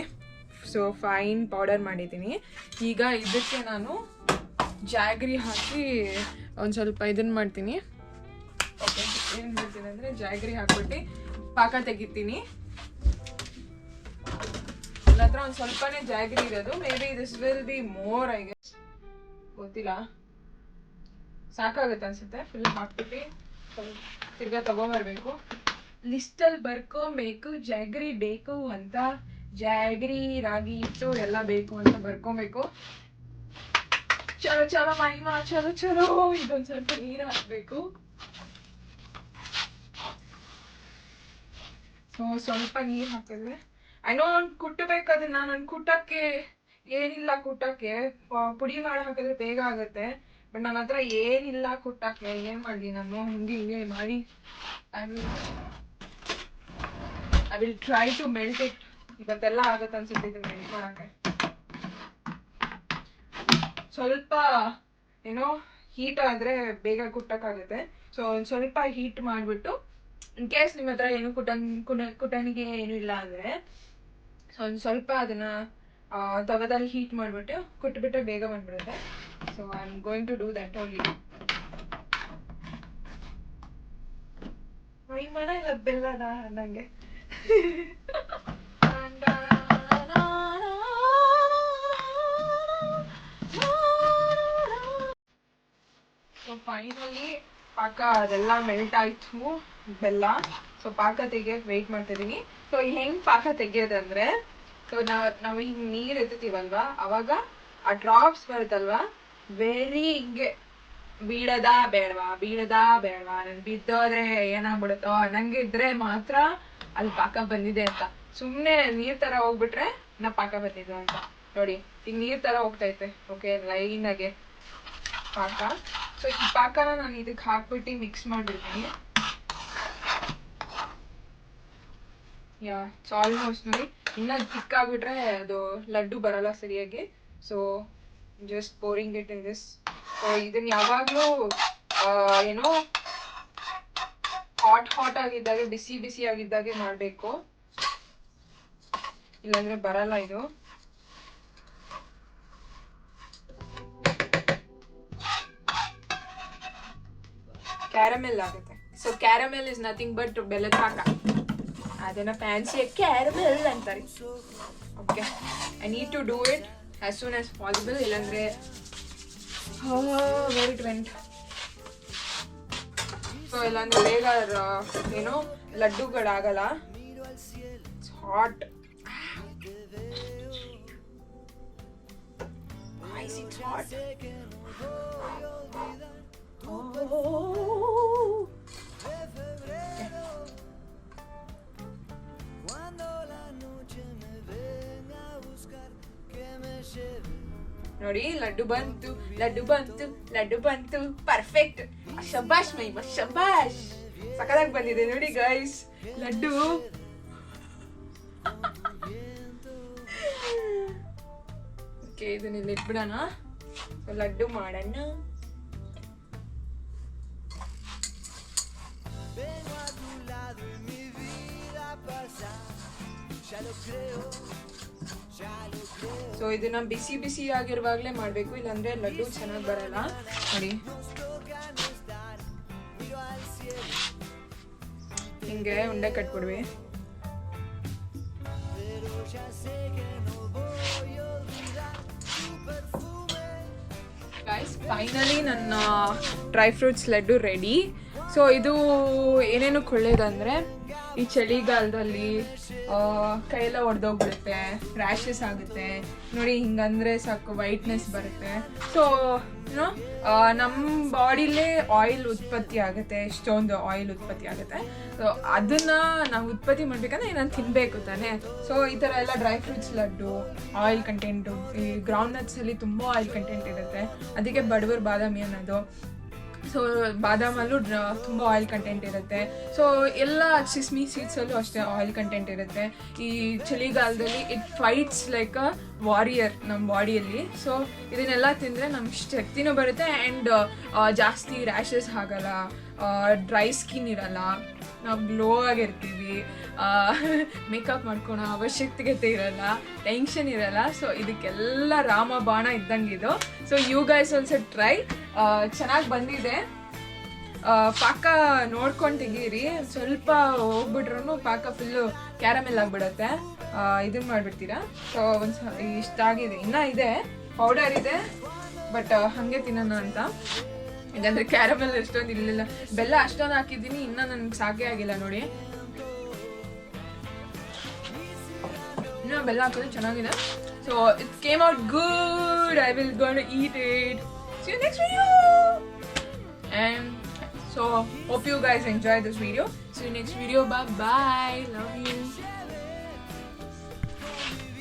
ಸೊ ಫೈನ್ ಪೌಡರ್ ಮಾಡಿದ್ದೀನಿ. ಈಗ ಇದಕ್ಕೆ ನಾನು ಜಾಗ್ರಿ ಹಾಕಿ ಒಂದು ಸ್ವಲ್ಪ ಇದನ್ನ ಮಾಡ್ತೀನಿ. ಓಕೆ ಏನು ಮಾಡ್ತೀನಿ ಅಂದರೆ ಜಾಗ್ರಿ ಹಾಕ್ಬಿಟ್ಟು ಪಾಕ ತೆಗಿತೀನಿ. ಹತ್ರ ಒಂದು ಸ್ವಲ್ಪನೇ ಜಾಗ್ರಿ ಇರೋದು. Maybe this will be more I guess ಗೊತ್ತಿಲ್ಲ. ಸಾಕಾಗುತ್ತೆ ಅನ್ಸುತ್ತೆ. ಫುಲ್ ಹಾಕ್ಬಿಟ್ಟು ತಿರ್ಗಾ ತಗೊಂಬರ್ಬೇಕು. ಲಿಸ್ಟಲ್ಲಿ ಬರ್ಕೊಬೇಕು, ಜಾಗ್ರಿ ಬೇಕು ಅಂತ. ಜಾಗ್ರಿ, ರಾಗಿ ಇಟ್ಟು ಎಲ್ಲ ಬೇಕು ಅಂತ ಬರ್ಕೊಬೇಕು. ಚಲೋ ಚಲೋ, ಮಹಿಮಾ, ಚಲೋ ಚಲೋ. ಇದೊಂದು ಸ್ವಲ್ಪ ನೀರು ಹಾಕ್ಬೇಕು. ಸೊ ಸ್ವಲ್ಪ ನೀರು ಹಾಕಿದ್ರೆ ಐನೋ ಕುಟ್ಟಬೇಕು, ಅದನ್ನ ನಾನು ಕುಟ್ಟಕ್ಕೆ ಏನಿಲ್ಲ ಕುಟ್ಟಕ್ಕೆ. ಪುಡಿ ಮಾಡಿ ಹಾಕಿದ್ರೆ ಬೇಗ ಆಗುತ್ತೆ. ಬಟ್ ನನ್ನ ಹತ್ರ ಏನಿಲ್ಲ ಕುಟ್ಟಕ್ಕೆ, ಏನು ಮಾಡಲಿ ನಾನು? ಹಿಂಗೆ ಹಿಂಗೆ ಮಾಡಿ. I will I will try to melt it ಇವತ್ತೆಲ್ಲ ಆಗುತ್ತೆ ಅನ್ಸುತ್ತೆ ಇದು ಮೆಲ್ಟ್ ಮಾಡೋಕ್ಕೆ. ಸ್ವಲ್ಪ, ಏನೋ ಹೀಟ್ ಆದರೆ ಬೇಗ ಕುಟ್ಟಕ್ಕಾಗುತ್ತೆ. ಸೊ ಒಂದು ಸ್ವಲ್ಪ ಹೀಟ್ ಮಾಡಿಬಿಟ್ಟು ಇನ್ ಕೇಸ್ ನಿಮ್ಮ ಹತ್ರ ಏನು ಕುಟನ್ ಕುಣ ಕುಟನಿಗೆ ಏನು ಇಲ್ಲ ಅಂದ್ರೆ ಒಂದು ಸ್ವಲ್ಪ ಅದನ್ನು ತವದಲ್ಲಿ ಹೀಟ್ ಮಾಡಿಬಿಟ್ಟು ಕುಟ್ಬಿಟ್ರೆ ಬೇಗ ಬಂದ್ಬಿಡುತ್ತೆ. So I am going to do that only my ಮನ ಇಲ್ಲ ಬೆಲ್ಲದ ನನಗೆ ಸೊ ಫೈನಲಿ ಪಾಕ ಅದೆಲ್ಲ ಮೆಲ್ಟ್ ಆಯ್ತು. ಬೆಲ್ಲ. ಸೊ ಪಾಕ ತೆಗಿಯಕ್ ವೆಯ್ಟ್ ಮಾಡ್ತಿದೀನಿ. ಸೊ ಹೆಂಗ್ ಪಾಕ ತೆಗಿಯೋದಂದ್ರೆ ಸೊ ನಾವ್, ನಾವು ಹಿಂಗ್ ನೀರ್ ಎತ್ತೀವಲ್ವಾ ಅವಾಗ ಆ ಡ್ರಾಪ್ಸ್ ಬರುತ್ತಲ್ವಾ? ವೆರಿ ಹಿಂಗೆ ಬೀಳದಾ ಬೇಡವಾ? ಬೀಳದಾ ಬೇಡವಾ? ನನ್ ಬಿದ್ದೋದ್ರೆ ಏನಾಗ್ಬಿಡುತ್ತೋ? ನಂಗಿದ್ರೆ ಮಾತ್ರ ಅಲ್ಲಿ ಪಾಕ ಬಂದಿದೆ ಅಂತ. ಸುಮ್ನೆ ನೀರ್ ತರ ಹೋಗ್ಬಿಟ್ರೆ ನಾ ಪಾಕ ಬಂದಿದ್ದು ಅಂತ. ನೋಡಿ ಈಗ ನೀರ್ ತರ ಹೋಗ್ತೈತೆ. ಓಕೆ ಲೈನ್ ಆಗಿ ಪಾಕ. ಸೊ ಈ ಪಾಕನ ನಾನು ಇದಕ್ಕೆ ಹಾಕ್ಬಿಟ್ಟು ಮಿಕ್ಸ್ ಮಾಡಿರ್ತೀನಿ ಯಾ ಆಲ್ಮೋಸ್ಟ್ ನೋಡಿ ಇನ್ನೂ ಚಿಕ್ಕಾಗ್ಬಿಟ್ರೆ ಅದು ಲಡ್ಡು ಬರಲ್ಲ ಸರಿಯಾಗಿ. So just pouring it in this so ಇದನ್ನ ಯಾವಾಗಲೂ ಏನೋ ಹಾಟ್ ಹಾಟ್ ಆಗಿದ್ದಾಗ, ಬಿಸಿ ಬಿಸಿ ಆಗಿದ್ದಾಗೆ ಮಾಡಬೇಕು. ಇಲ್ಲಾಂದ್ರೆ ಬರಲ್ಲ ಇದು. ಕ್ಯಾರಮೆಲ್ ಆಗುತ್ತೆ. So caramel is nothing but ಬೆಲ್ಲದ ಪಾಕ. ಅದನ್ನ ಫ್ಯಾನ್ಸಿ ಕ್ಯಾರಮೆಲ್ ಅಂತಾರೆ. Okay I need to do it as soon as possible ಇಲ್ಲಾಂದ್ರೆ ವೆರಿ ಇಟ್ ವೆಂಟ್ ಸೊ ಇಲ್ಲಾಂದ್ರೆ ಬೇಗ ಏನೋ ಲಡ್ಡುಗಳಾಗಲ್ಲ. ಹಾಟ್ ಹಾಟ್ ನೋಡಿ, ಲಡ್ಡು ಬಂತು ಲಡ್ಡು ಬಂತು ಲಡ್ಡು ಬಂತು. ಪರ್ಫೆಕ್ಟ್ ಶಬಾಷ್ ಮೈ ಶಬಾಷ್. ಸಕದಾಗಿ ಬಂದಿದೆ ನೋಡಿ ಗೈಸ್ ಲಡ್ಡು. ಓಕೆ ಇದನ್ನ ಇಲ್ಲಿ ಇಟ್ಬಿಡೋಣ. ಲಡ್ಡು ಮಾಡೋಣ. ಸೊ ಇದನ್ನ ಬಿಸಿ ಬಿಸಿ ಆಗಿರುವಾಗಲೇ ಮಾಡಬೇಕು. ಇಲ್ಲಾಂದ್ರೆ ಲಡ್ಡು ಚೆನ್ನಾಗಿ ಬರಲ್ಲ. ನೋಡಿ. ಹಿಂಗೆ ಉಂಡೆ ಕಟ್ಬಿಡ್ವಿ. ಫೈನಲಿ ನನ್ನ dry fruits laddu ready so ಇದು ಏನೇನು ಒಳ್ಳೇದಂದರೆ ಈ ಚಳಿಗಾಲದಲ್ಲಿ ಕೈಯೆಲ್ಲ ಒಡೆದೋಗ್ಬಿಡುತ್ತೆ ರ್ಯಾಷಸ್ ಆಗುತ್ತೆ. ನೋಡಿ, ಹಿಂಗಂದ್ರೆ ಸಾಕು ವೈಟ್ನೆಸ್ ಬರುತ್ತೆ. ಸೊ ನಮ್ಮ ಬಾಡಿಲೇ ಆಯಿಲ್ ಉತ್ಪತ್ತಿ ಆಗುತ್ತೆ, ಎಷ್ಟೊಂದು ಆಯಿಲ್ ಉತ್ಪತ್ತಿ ಆಗುತ್ತೆ. ಸೊ ಅದನ್ನ ನಾವು ಉತ್ಪತ್ತಿ ಮಾಡ್ಬೇಕಂದ್ರೆ ನಾನು ತಿನ್ಬೇಕು ತಾನೆ. ಸೊ ಈ ಥರ ಎಲ್ಲ dry fruits laddu oil content ಈ ಗ್ರೌಂಡ್ ನಟ್ಸಲ್ಲಿ ತುಂಬ ಆಯಿಲ್ ಕಂಟೆಂಟ್ ಇರುತ್ತೆ. ಅದಕ್ಕೆ ಬಡವರ ಬಾದಾಮಿ ಅನ್ನೋದು. ಸೊ ಬಾದಾಮಲ್ಲೂ ಡ್ರ- ತುಂಬ ಆಯಿಲ್ ಕಂಟೆಂಟ್ ಇರುತ್ತೆ. ಸೊ ಎಲ್ಲ ಸಿಸ್ಮಿ ಸೀಡ್ಸಲ್ಲೂ ಅಷ್ಟೇ ಆಯಿಲ್ ಕಂಟೆಂಟ್ ಇರುತ್ತೆ. ಈ ಚಳಿಗಾಲದಲ್ಲಿ it fights like a warrior ನಮ್ಮ ಬಾಡಿಯಲ್ಲಿ ಸೊ ಇದನ್ನೆಲ್ಲ ತಿಂದರೆ ನಮ್ಮ ಶಕ್ತಿನೂ ಬರುತ್ತೆ ಆ್ಯಂಡ್ ಜಾಸ್ತಿ ರ್ಯಾಷಸ್ ಆಗಲ್ಲ ಡ್ರೈ ಸ್ಕಿನ್ ಇರಲ್ಲ. ನಾವು ಗ್ಲೋ ಆಗಿರ್ತೀವಿ ಮೇಕಪ್ ಮಾಡ್ಕೊಳೋ ಅವಶ್ಯಕತೆ ಇರಲ್ಲ ಟೆನ್ಷನ್ ಇರಲ್ಲ. ಸೊ ಇದಕ್ಕೆಲ್ಲ ರಾಮ ಬಾಣ ಇದ್ದಂಗಿದು so you guys also try ಚೆನ್ನಾಗಿ ಬಂದಿದೆ. ಪಾಕ ನೋಡ್ಕೊಂಡು ತೆಗೀರಿ. ಸ್ವಲ್ಪ ಹೋಗ್ಬಿಟ್ರು ಪಾಕ ಫುಲ್ಲು ಕ್ಯಾರಮೆಲ್ ಆಗಿಬಿಡತ್ತೆ. ಇದನ್ನ ಮಾಡಿಬಿಡ್ತೀರಾ? ಸೊ ಒಂದು ಇಷ್ಟಾಗಿದೆ. ಇನ್ನೂ ಇದೆ. ಪೌಡರ್ ಇದೆ ಬಟ್ ಹಾಗೆ ತಿನ್ನೋಣ ಅಂತ. ಇಲ್ಲಾಂದ್ರೆ ಕ್ಯಾರಮೆಲ್ ಎಷ್ಟೊಂದು ಇರಲಿಲ್ಲ. ಬೆಲ್ಲ ಅಷ್ಟೊಂದು ಹಾಕಿದ್ದೀನಿ, ಇನ್ನೂ ನನಗೆ ಸಾಕೇ ಆಗಿಲ್ಲ ನೋಡಿ. ಇನ್ನೂ ಬೆಲ್ಲ ಹಾಕಿದ್ರೆ ಚೆನ್ನಾಗಿದೆ. So it's came out good I will gonna eat it see you next video and so hope you guys enjoy this video so you video ಬಾ ಬಾಯ್ ಲವ್ you.